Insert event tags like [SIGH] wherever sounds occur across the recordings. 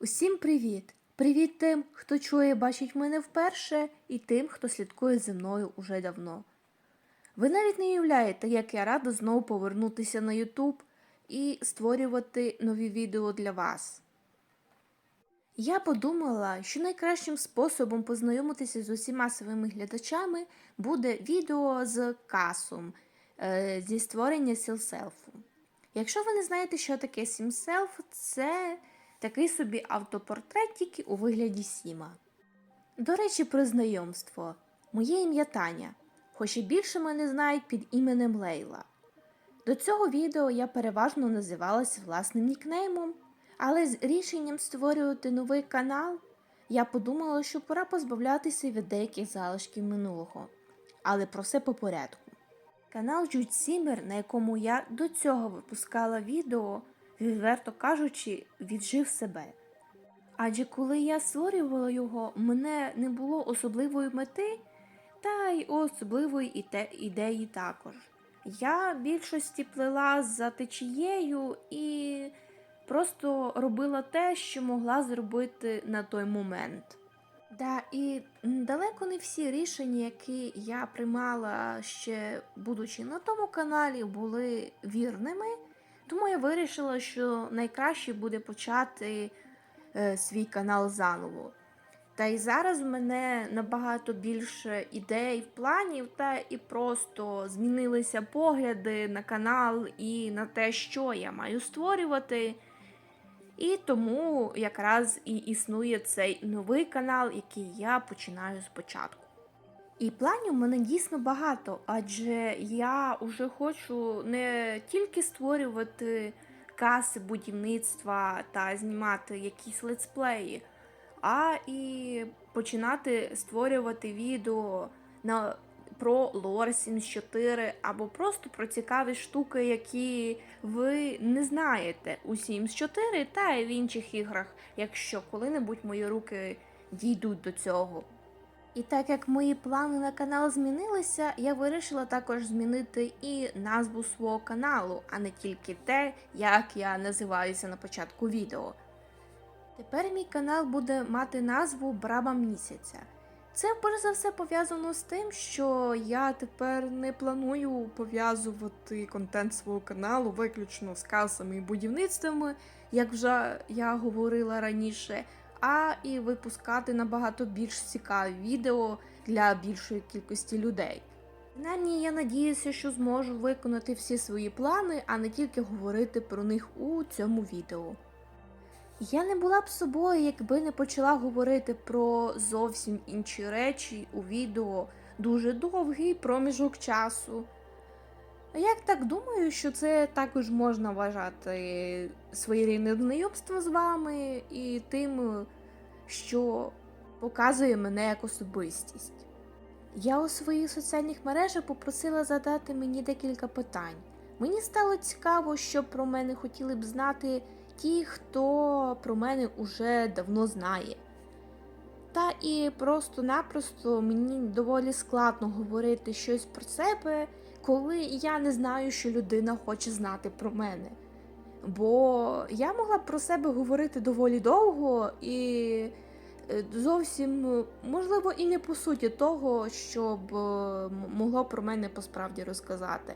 Усім привіт! Привіт тим, хто чує і бачить мене вперше, і тим, хто слідкує за мною уже давно. Ви навіть не уявляєте, як я рада знову повернутися на YouTube і створювати нові відео для вас. Я подумала, що найкращим способом познайомитися з усіма своїми глядачами буде відео з касом е, зі створення сілселфу. Якщо ви не знаєте, що таке сімселф, це такий собі автопортрет тільки у вигляді Сіма. До речі, про знайомство. Моє ім'я Таня, хоч і більше мене знають під іменем Лейла. До цього відео я переважно називалась власним нікнеймом, але з рішенням створювати новий канал я подумала, що пора позбавлятися від деяких залишків минулого. Але про все по порядку. Канал Джудь Сімер, на якому я до цього випускала відео, відверто кажучи, віджив себе. Адже коли я створювала його, мене не було особливої мети, та й особливої ідеї також. Я більшості плела за течією і просто робила те, що могла зробити на той момент. Да, і далеко не всі рішення, які я приймала ще будучи на тому каналі, були вірними. Тому я вирішила, що найкраще буде почати е, свій канал заново. Та й зараз в мене набагато більше ідей, планів, та і просто змінилися погляди на канал і на те, що я маю створювати. І тому якраз і існує цей новий канал, який я починаю спочатку. І планів у мене дійсно багато, адже я вже хочу не тільки створювати каси будівництва та знімати якісь летсплеї, а і починати створювати відео на, про лор 74 або просто про цікаві штуки, які ви не знаєте у Sims 4 та й в інших іграх, якщо коли-небудь мої руки дійдуть до цього. І так як мої плани на канал змінилися, я вирішила також змінити і назву свого каналу, а не тільки те, як я називаюся на початку відео. Тепер мій канал буде мати назву Браба місяця. Це перш за все пов'язано з тим, що я тепер не планую пов'язувати контент свого каналу виключно з касами і будівництвами, як вже я говорила раніше, а і випускати набагато більш цікаві відео для більшої кількості людей. Принаймні, я надіюся, що зможу виконати всі свої плани, а не тільки говорити про них у цьому відео. Я не була б собою, якби не почала говорити про зовсім інші речі у відео дуже довгий проміжок часу. Як так думаю, що це також можна вважати своєрідне знайомство з вами і тим, що показує мене як особистість. Я у своїх соціальних мережах попросила задати мені декілька питань. Мені стало цікаво, що про мене хотіли б знати ті, хто про мене уже давно знає. Та і просто-напросто мені доволі складно говорити щось про себе, коли я не знаю, що людина хоче знати про мене. Бо я могла б про себе говорити доволі довго і е, зовсім, можливо, і не по суті того, щоб е, могло про мене посправді розказати.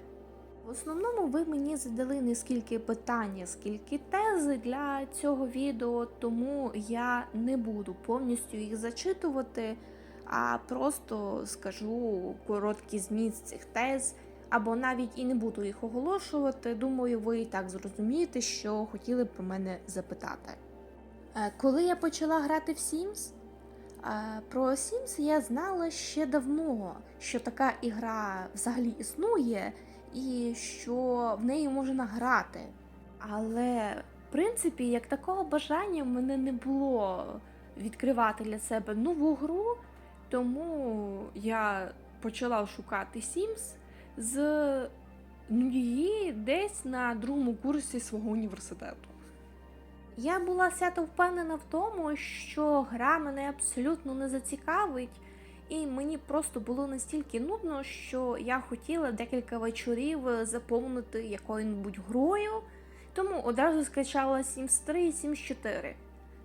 В основному ви мені задали не скільки питання, скільки тези для цього відео, тому я не буду повністю їх зачитувати, а просто скажу короткий зміст цих тез, або навіть і не буду їх оголошувати. Думаю, ви і так зрозумієте, що хотіли б про мене запитати. Е, Коли я почала грати в Sims, е, про Sims я знала ще давно, що така ігра взагалі існує і що в неї можна грати. Але, в принципі, як такого бажання в мене не було відкривати для себе нову гру, тому я почала шукати Sims з ну, її десь на другому курсі свого університету. Я була свято впевнена в тому, що гра мене абсолютно не зацікавить, і мені просто було настільки нудно, що я хотіла декілька вечорів заповнити якою-небудь грою, тому одразу скачала Sims 3 і Sims 4.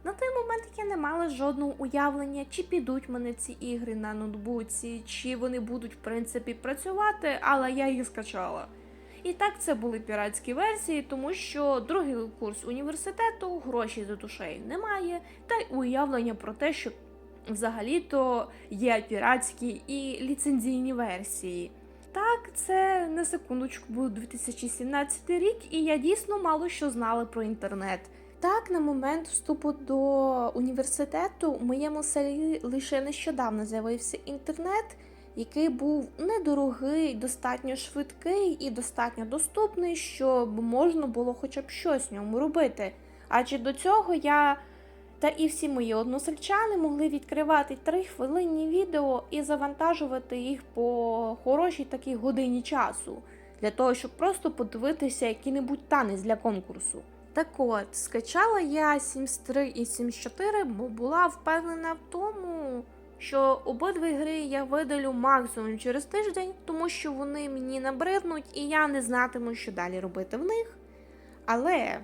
На той момент я не мала жодного уявлення, чи підуть мене ці ігри на ноутбуці, чи вони будуть в принципі працювати, але я їх скачала. І так це були піратські версії, тому що другий курс університету, грошей за душею немає, та й уявлення про те, що взагалі-то є піратські і ліцензійні версії. Так, це на секундочку був 2017 рік, і я дійсно мало що знала про інтернет. Так, на момент вступу до університету в моєму селі лише нещодавно з'явився інтернет, який був недорогий, достатньо швидкий і достатньо доступний, щоб можна було хоча б щось в ньому робити. Адже до цього я та і всі мої односельчани могли відкривати три хвилинні відео і завантажувати їх по хорошій такій годині часу, для того, щоб просто подивитися який-небудь танець для конкурсу. Так от, скачала я Sims 3 і Sims 4, бо була впевнена в тому, що обидві гри я видалю максимум через тиждень, тому що вони мені набриднуть і я не знатиму, що далі робити в них. Але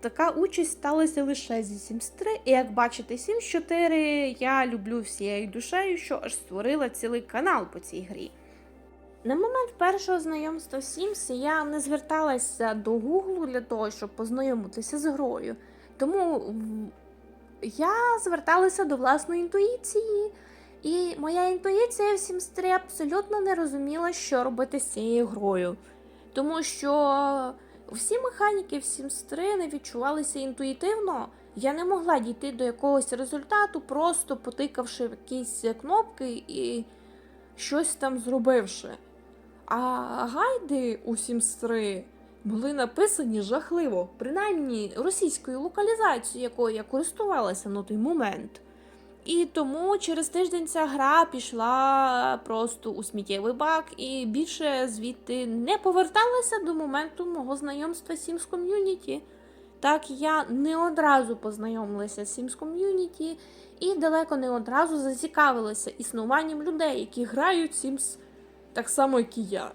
така участь сталася лише зі Sims 3, і як бачите, Sims 4 я люблю всією душею, що аж створила цілий канал по цій грі. На момент першого знайомства Sims я не зверталася до Google для того, щоб познайомитися з грою. Тому я зверталася до власної інтуїції, і моя інтуїція в Sims 3 абсолютно не розуміла, що робити з цією грою. Тому що всі механіки в Sims 3 не відчувалися інтуїтивно. Я не могла дійти до якогось результату, просто потикавши якісь кнопки і щось там зробивши. А гайди у 3 були написані жахливо, принаймні російською локалізацією, якою я користувалася на той момент. І тому через тиждень ця гра пішла просто у сміттєвий бак і більше звідти не поверталася до моменту мого знайомства з Sims Community. Так я не одразу познайомилася з Sims Community і далеко не одразу зацікавилася існуванням людей, які грають Sims так само, як і я.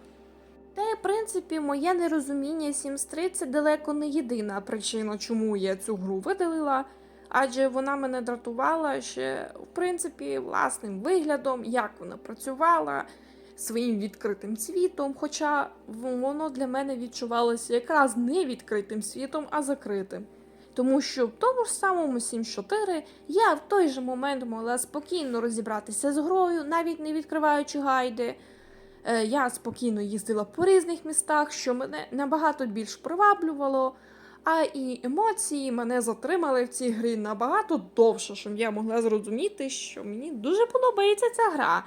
Та й, в принципі, моє нерозуміння Sims 3 це далеко не єдина причина, чому я цю гру видалила, адже вона мене дратувала ще, в принципі, власним виглядом, як вона працювала, своїм відкритим світом, хоча воно для мене відчувалося якраз не відкритим світом, а закритим. Тому що в тому ж самому Sims 4 я в той же момент могла спокійно розібратися з грою, навіть не відкриваючи гайди. Е, Я спокійно їздила по різних містах, що мене набагато більш приваблювало. А і емоції мене затримали в цій грі набагато довше, щоб я могла зрозуміти, що мені дуже подобається ця гра.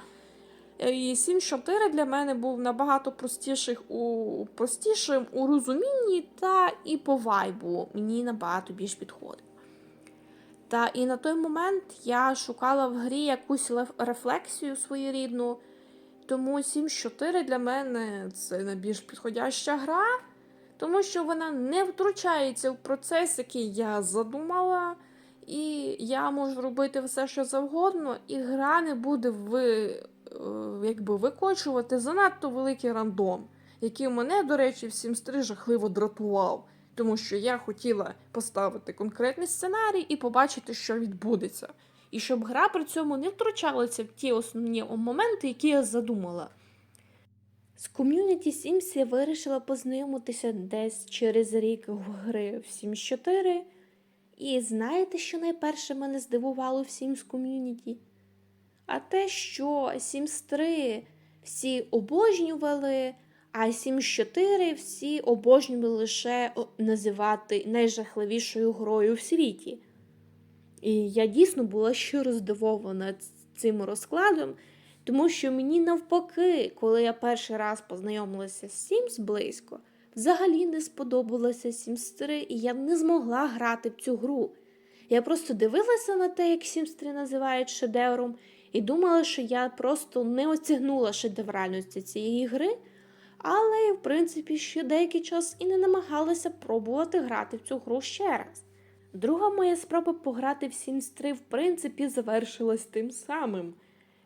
Е, І Sims 4 для мене був набагато простіших у простішим у розумінні та і по вайбу мені набагато більш підходив. Та і на той момент я шукала в грі якусь рефлексію своєрідну. Тому Sims 4 для мене це найбільш підходяща гра, тому що вона не втручається в процес, який я задумала, і я можу робити все, що завгодно, і гра не буде ви, е, якби, викочувати занадто великий рандом, який мене, до речі, в Sims 3 жахливо дратував. Тому що я хотіла поставити конкретний сценарій і побачити, що відбудеться і щоб гра при цьому не втручалася в ті основні моменти, які я задумала. З ком'юніті Sims я вирішила познайомитися десь через рік в гри в Sims 4. І знаєте, що найперше мене здивувало в Sims ком'юніті? А те, що Sims 3 всі обожнювали, а Sims 4 всі обожнювали лише називати найжахливішою грою в світі. І я дійсно була щиро здивована цим розкладом, тому що мені навпаки, коли я перший раз познайомилася з Sims близько, взагалі не сподобалося Sims 3, і я не змогла грати в цю гру. Я просто дивилася на те, як Sims 3 називають шедевром, і думала, що я просто не оцігнула шедевральності цієї гри, але, в принципі, ще деякий час і не намагалася пробувати грати в цю гру ще раз. Друга моя спроба пограти в Sims 3 в принципі завершилась тим самим.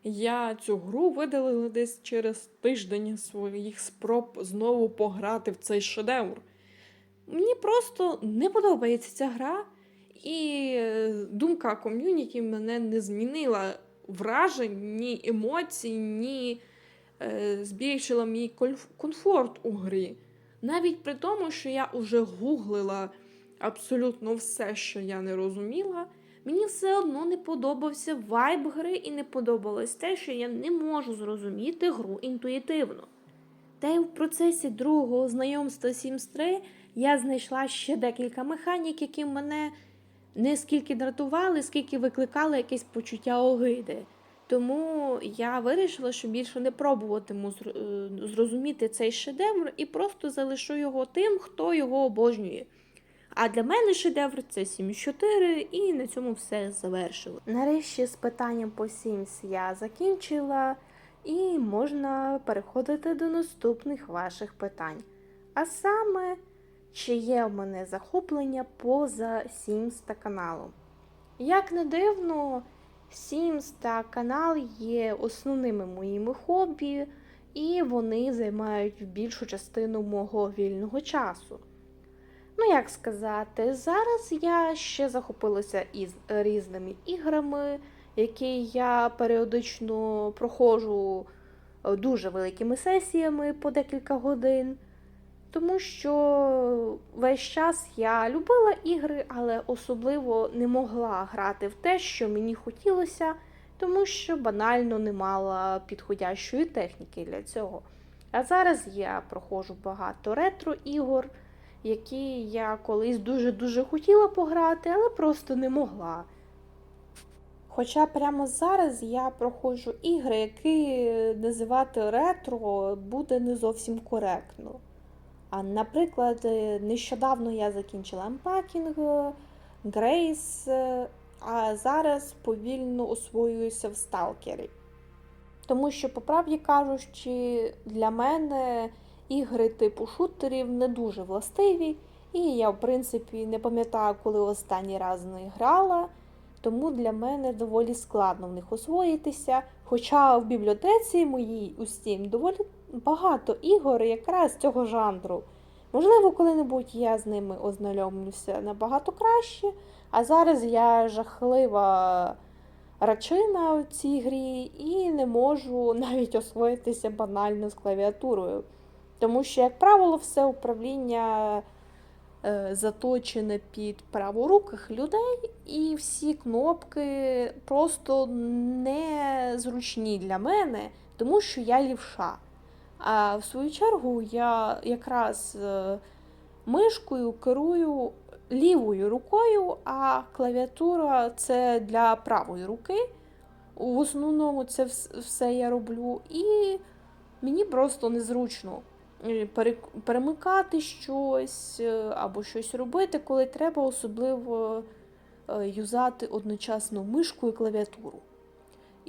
Я цю гру видалила десь через тиждень своїх спроб знову пограти в цей шедевр. Мені просто не подобається ця гра, І е, думка ком'юніті мене не змінила вражень, ні емоцій, ні е, збільшила мій комфорт у грі. Навіть при тому, що я вже гуглила абсолютно все, що я не розуміла, мені все одно не подобався вайб гри і не подобалось те, що я не можу зрозуміти гру інтуїтивно. Та й в процесі другого знайомства Sims 3 я знайшла ще декілька механік, які мене не скільки дратували, скільки викликали якесь почуття огиди. Тому я вирішила, що більше не пробуватиму е, зрозуміти цей шедевр і просто залишу його тим, хто його обожнює. А для мене шедевр це Sims 4, і на цьому все завершило. Нарешті з питанням по Sims я закінчила, і можна переходити до наступних ваших питань. А саме, чи є в мене захоплення поза Sims та каналом? Як не дивно, Sims та канал є основними моїми хобі, і вони займають більшу частину мого вільного часу. Ну, як сказати, зараз я ще захопилася із різними іграми, які я періодично проходжу е, дуже великими сесіями по декілька годин. Тому що весь час я любила ігри, але особливо не могла грати в те, що мені хотілося, тому що банально не мала підходящої техніки для цього. А зараз я проходжу багато ретро-ігор, які я колись дуже-дуже хотіла пограти, але просто не могла. Хоча прямо зараз я проходжу ігри, які називати ретро буде не зовсім коректно. А, наприклад, нещодавно я закінчила Грейс, е, а зараз повільно освоююся в сталкері. Тому що, по правді кажучи, для мене ігри типу шутерів не дуже властиві, і я, в принципі, не пам'ятаю, коли останній раз не грала, тому для мене доволі складно в них освоїтися. Хоча в бібліотеці моїй у Steam доволі багато ігор якраз цього жанру. Можливо, коли-небудь я з ними ознайомлюся набагато краще, а зараз я жахлива рачина в цій грі і не можу [LAUGHS] навіть освоїтися банально з клавіатурою. Тому що, як правило, все управління е, заточене під праворуких людей, і всі кнопки просто незручні для мене, тому що я лівша. А в свою чергу я якраз е, мишкою керую лівою рукою, а клавіатура це для правої руки. В основному це все я роблю, і мені просто незручно перемикати щось е, або щось робити, коли треба особливо е, юзати одночасно мишку і клавіатуру.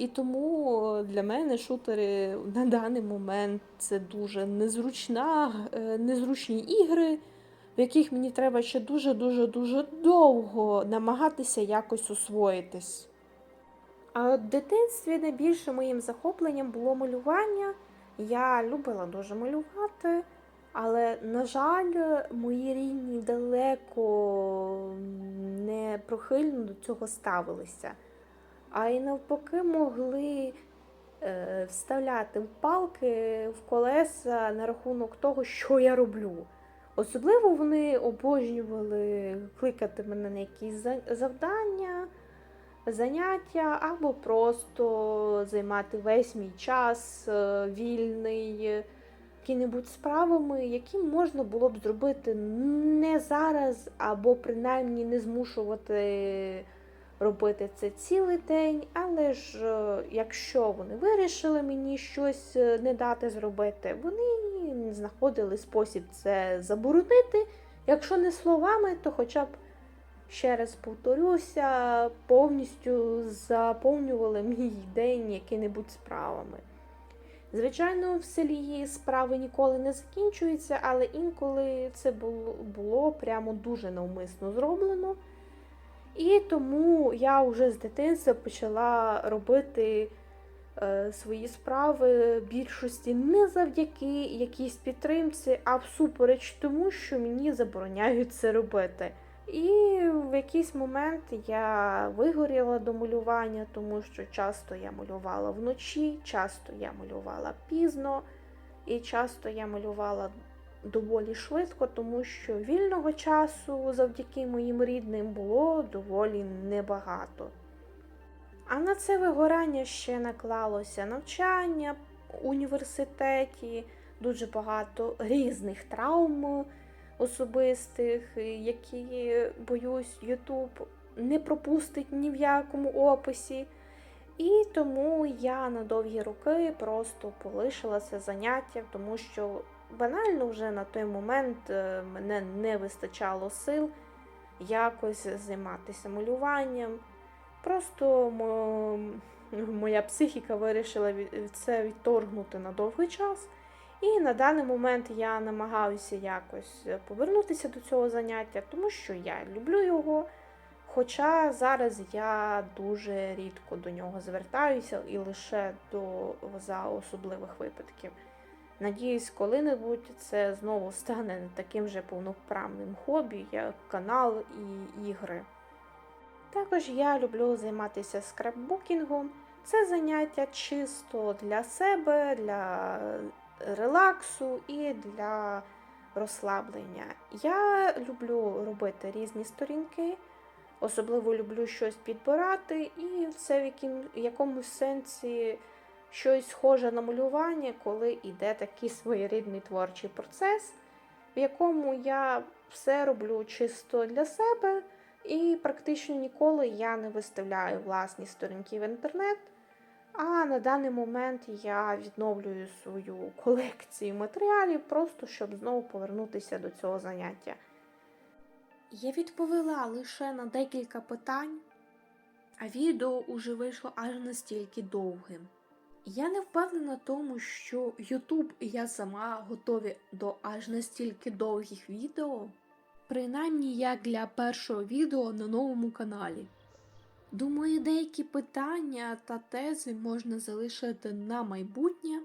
І тому е, для мене шутери на даний момент це дуже незручна, е, незручні ігри, в яких мені треба ще дуже-дуже дуже довго намагатися якось освоїтись. А в дитинстві найбільше моїм захопленням було малювання. Я любила дуже малювати, але, на жаль, мої рідні далеко не прохильно до цього ставилися. А й навпаки могли е, вставляти палки в колеса на рахунок того, що я роблю. Особливо вони обожнювали кликати мене на якісь завдання, заняття або просто займати весь мій час е, вільний е, які-небудь справами, які можна було б зробити не зараз, або принаймні не змушувати робити це цілий день. Але ж е, якщо вони вирішили мені щось не дати зробити, вони знаходили спосіб це заборонити. Якщо не словами, то хоча б ще раз повторюся, повністю заповнювали мій день які-небудь справами. Звичайно, в селі справи ніколи не закінчуються, але інколи це було, було прямо дуже навмисно зроблено. І тому я вже з дитинства почала робити е, свої справи більшості не завдяки якійсь підтримці, а всупереч тому, що мені забороняють це робити. І в якийсь момент я вигоріла до малювання, тому що часто я малювала вночі, часто я малювала пізно, і часто я малювала доволі швидко, тому що вільного часу завдяки моїм рідним було доволі небагато. А на це вигорання ще наклалося навчання в університеті, дуже багато різних травм особистих, які, боюсь, Ютуб не пропустить ні в якому описі. І тому я на довгі роки просто полишила це заняття, тому що банально вже на той момент е, мене не вистачало сил якось займатися малюванням. Просто мо- моя психіка вирішила це відторгнути на довгий час. І на даний момент я намагаюся якось повернутися до цього заняття, тому що я люблю його. Хоча зараз я дуже рідко до нього звертаюся і лише до за особливих випадків. Надіюсь, коли-небудь це знову стане таким же повноправним хобі, як канал і ігри. Також я люблю займатися скрапбукінгом. Це заняття чисто для себе, для релаксу і для розслаблення. Я люблю робити різні сторінки, особливо люблю щось підбирати, і це в яким, якомусь сенсі щось схоже на малювання, коли йде такий своєрідний творчий процес, в якому я все роблю чисто для себе. І практично ніколи я не виставляю власні сторінки в інтернет. А на даний момент я відновлюю свою колекцію матеріалів, просто щоб знову повернутися до цього заняття. Я відповіла лише на декілька питань, а відео уже вийшло аж настільки довгим. Я не впевнена тому, що YouTube і я сама готові до аж настільки довгих відео, принаймні як для першого відео на новому каналі. Думаю, деякі питання та тези можна залишити на майбутнє.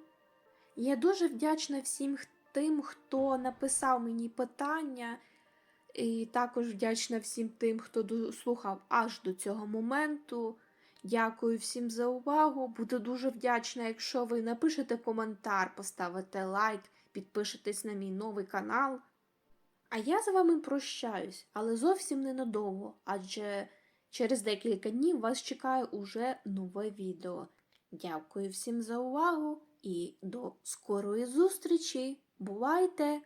Я дуже вдячна всім тим, хто написав мені питання, і також вдячна всім тим, хто дослухав аж до цього моменту. Дякую всім за увагу. Буду дуже вдячна, якщо ви напишете коментар, поставите лайк, підпишетесь на мій новий канал. А я з вами прощаюсь, але зовсім ненадовго, адже через декілька днів вас чекає уже нове відео. Дякую всім за увагу і до скорої зустрічі. Бувайте!